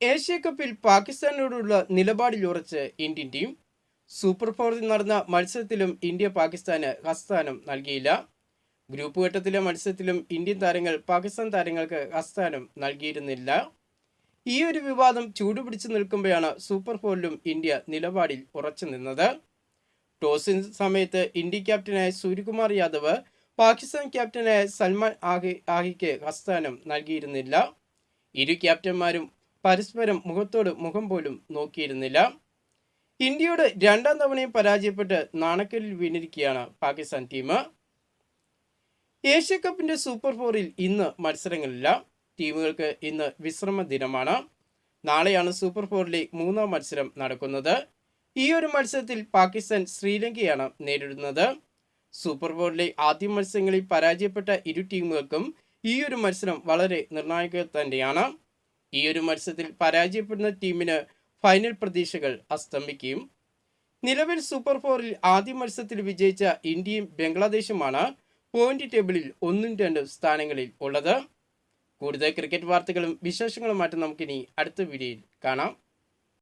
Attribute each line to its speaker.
Speaker 1: Asia കപ്പിൽ പാകിസ്ഥാനോടുള്ള നിലപാടിൽ ഉറച്ച് ഇന്ത്യൻ ടീം. സൂപ്പർ ഫോറിൽ നടന്ന മത്സരത്തിലും ഇന്ത്യ പാകിസ്ഥാന് ഹസ്താനം നൽകിയില്ല. ഗ്രൂപ്പ് ഘട്ടത്തിലെ മത്സരത്തിലും ഇന്ത്യൻ താരങ്ങൾ പാകിസ്ഥാൻ താരങ്ങൾക്ക് ഹസ്താനം നൽകിയിരുന്നില്ല. ഈ ഒരു വിവാദം ചൂടുപിടിച്ചു നിൽക്കുമ്പോഴാണ് സൂപ്പർ ഫോറിലും ഇന്ത്യ നിലപാടിൽ ഉറച്ചു നിന്നത്. ടോസിൻ സമയത്ത് ഇന്ത്യ ക്യാപ്റ്റനായ സൂര്യകുമാർ യാദവ് പാകിസ്ഥാൻ ക്യാപ്റ്റനായ സൽമാൻ ആഹി ആഹിക്ക് ഹസ്താനം നൽകിയിരുന്നില്ല. ഇരു ക്യാപ്റ്റന്മാരും പരസ്പരം മുഖത്തോട് മുഖം പോലും നോക്കിയിരുന്നില്ല. ഇന്ത്യയോട് രണ്ടാം തവണയും പരാജയപ്പെട്ട് നാണക്കലിൽ വീണിരിക്കുകയാണ് പാകിസ്ഥാൻ ടീം ഏഷ്യ കപ്പിന്റെ സൂപ്പർ ഫോറിൽ ഇന്ന് മത്സരങ്ങളില്ല. ടീമുകൾക്ക് ഇന്ന് വിശ്രമ ദിനമാണ്. നാളെയാണ് സൂപ്പർ ഫോറിലെ മൂന്നാം മത്സരം നടക്കുന്നത്. ഈ ഒരു മത്സരത്തിൽ പാകിസ്ഥാൻ ശ്രീലങ്കയാണ് നേരിടുന്നത്. സൂപ്പർ ഫോറിലെ ആദ്യ മത്സരങ്ങളിൽ പരാജയപ്പെട്ട ഇരു ടീമുകൾക്കും ഈ ഒരു മത്സരം വളരെ നിർണായക തന്നെയാണ്. ഈ ഒരു മത്സരത്തിൽ പരാജയപ്പെടുന്ന ടീമിന് ഫൈനൽ പ്രതീക്ഷകൾ അസ്തമിക്കും. നിലവിൽ സൂപ്പർ ഫോറിൽ ആദ്യ മത്സരത്തിൽ വിജയിച്ച ഇന്ത്യയും ബംഗ്ലാദേശുമാണ് പോയിന്റ് ടേബിളിൽ ഒന്നും രണ്ടും സ്ഥാനങ്ങളിൽ ഉള്ളത്. കൂടുതൽ ക്രിക്കറ്റ് വാർത്തകളും വിശേഷങ്ങളുമായിട്ട് നമുക്കിനി അടുത്ത വീഡിയോയിൽ കാണാം.